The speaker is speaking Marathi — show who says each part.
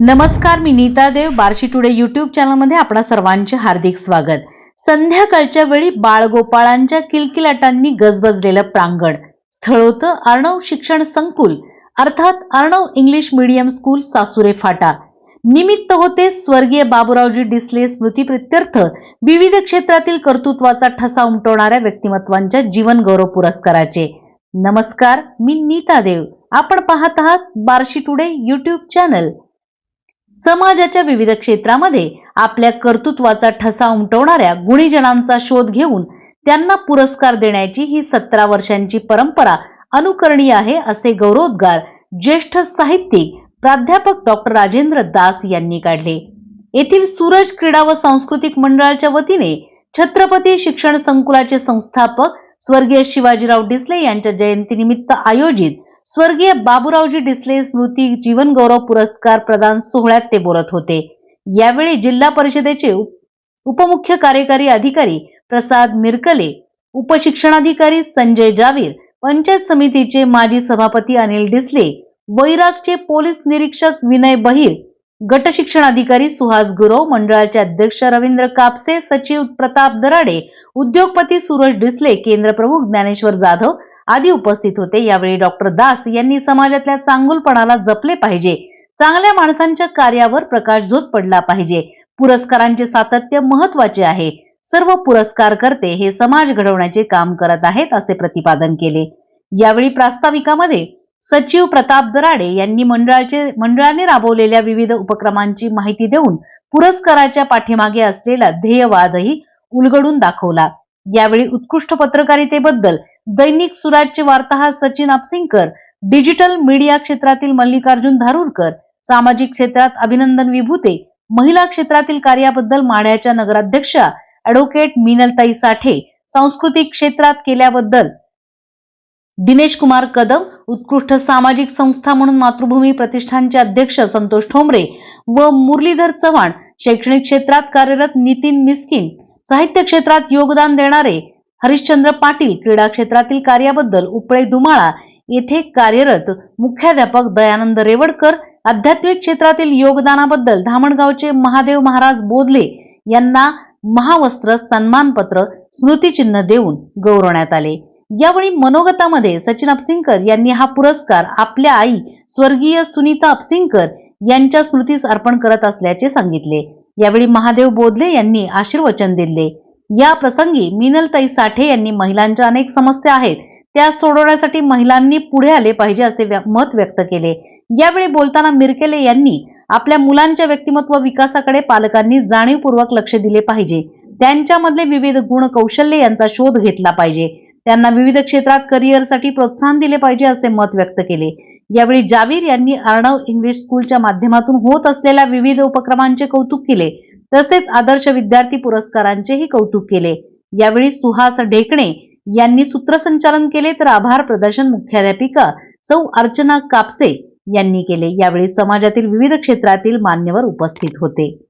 Speaker 1: नमस्कार मी नीता देव बार्शी टुडे युट्यूब चॅनलमध्ये आपणा सर्वांचे हार्दिक स्वागत. संध्याकाळच्या वेळी बाळगोपाळांच्या किलकिलाटांनी गजबजलेलं प्रांगण. स्थळ होतं अर्णव शिक्षण संकुल अर्थात Arnav English medium school Sasure फाटा. निमित्त होते स्वर्गीय बाबूरावजी डिसले स्मृतीप्रित्यर्थ विविध क्षेत्रातील कर्तृत्वाचा ठसा उमटवणाऱ्या व्यक्तिमत्वांच्या जीवन गौरव पुरस्काराचे. नमस्कार मी नीता देव. आपण पाहत आहात बार्शी टुडे युट्यूब चॅनल. समाजाच्या विविध क्षेत्रामध्ये आपल्या कर्तृत्वाचा ठसा उमटवणाऱ्या गुणीजनांचा शोध घेऊन त्यांना पुरस्कार देण्याची ही सतरा वर्षांची परंपरा अनुकरणीय आहे असे गौरवोद्गार ज्येष्ठ साहित्यिक प्राध्यापक डॉक्टर राजेंद्र दास यांनी काढले. येथील सूरज क्रीडा व सांस्कृतिक मंडळाच्या वतीने छत्रपती शिक्षण संकुलाचे संस्थापक स्वर्गीय शिवाजीराव डिसले यांच्या जयंतीनिमित्त आयोजित स्वर्गीय बाबूरावजी डिसले स्मृती जीवन गौरव पुरस्कार प्रदान सोहळ्यात ते बोलत होते. यावेळी जिल्हा परिषदेचे उपमुख्य कार्यकारी अधिकारी प्रसाद मिरकले उपशिक्षणाधिकारी संजय जावीर पंचायत समितीचे माजी सभापती अनिल डिसले वैरागचे पोलीस निरीक्षक विनय बहिर गट शिक्षण अधिकारी सुहास गुरव मंडळाचे अध्यक्ष रवींद्र कापसे सचिव प्रताप दराडे उद्योगपती सूरज डिसले केंद्र प्रमुख ज्ञानेश्वर जाधव आदी उपस्थित होते. यावेळी डॉक्टर दास यांनी समाजातल्या चांगुलपणाला जपले पाहिजे. चांगल्या माणसांच्या कार्यावर प्रकाश झोत पडला पाहिजे. पुरस्कारांचे सातत्य महत्त्वाचे आहे. सर्व पुरस्कारकर्ते हे समाज घडवण्याचे काम करत आहेत असे प्रतिपादन केले. यावेळी प्रास्ताविकामध्ये सचिव प्रताप दराडे यांनी मंडळाचे मंडळाने राबवलेल्या विविध उपक्रमांची माहिती देऊन पुरस्काराच्या पाठीमागे असलेला ध्येयवादही उलगडून दाखवला. यावेळी उत्कृष्ट पत्रकारितेबद्दल दैनिक सुराजचे वार्ताहर सचिन आपसिंगकर डिजिटल मीडिया क्षेत्रातील मल्लिकार्जुन धारूरकर सामाजिक क्षेत्रात अभिनंदन विभूते महिला क्षेत्रातील कार्याबद्दल माढ्याच्या नगराध्यक्षा अॅडव्होकेट मिनलताई साठे सांस्कृतिक क्षेत्रात केल्याबद्दल दिनेश कुमार कदम उत्कृष्ट सामाजिक संस्था म्हणून मातृभूमी प्रतिष्ठानचे अध्यक्ष संतोष ठोंबरे व मुरलीधर चव्हाण शैक्षणिक क्षेत्रात कार्यरत नितीन मिस्किन साहित्य क्षेत्रात योगदान देणारे हरिश्चंद्र पाटील क्रीडा क्षेत्रातील कार्याबद्दल उपळे दुमाळा येथे कार्यरत मुख्याध्यापक दयानंद रेवडकर आध्यात्मिक क्षेत्रातील योगदानाबद्दल धामणगावचे महादेव महाराज बोधले यांना महावस्त्र सन्मानपत्र स्मृतिचिन्ह देऊन गौरवण्यात आले. यावेळी मनोगतामध्ये सचिन अपसिंकर यांनी हा पुरस्कार आपल्या आई स्वर्गीय सुनीता अपसिंकर यांच्या स्मृतीस अर्पण करत असल्याचे सांगितले. यावेळी महादेव बोधले यांनी आशीर्वचन दिले. या प्रसंगी मिनलताई साठे यांनी महिलांच्या अनेक समस्या आहेत त्या सोडवण्यासाठी महिलांनी पुढे आले पाहिजे असे मत व्यक्त केले. यावेळी बोलताना मिरकेले यांनी आपल्या मुलांच्या व्यक्तिमत्व विकासाकडे पालकांनी जाणीवपूर्वक लक्ष दिले पाहिजे. त्यांच्यामधले विविध गुण कौशल्य यांचा शोध घेतला पाहिजे. त्यांना विविध क्षेत्रात करिअरसाठी प्रोत्साहन दिले पाहिजे असे मत व्यक्त केले. यावेळी जावीर यांनी अर्णव इंग्लिश स्कूलच्या माध्यमातून होत असलेल्या विविध उपक्रमांचे कौतुक केले. तसेच आदर्श विद्यार्थी पुरस्कारांचेही कौतुक केले. यावेळी सुहास ढेकणे यांनी सूत्रसंचालन केले तर आभार प्रदर्शन मुख्याध्यापिका सौ अर्चना कापसे यांनी केले. यावेळी समाजातील विविध क्षेत्रातील मान्यवर उपस्थित होते.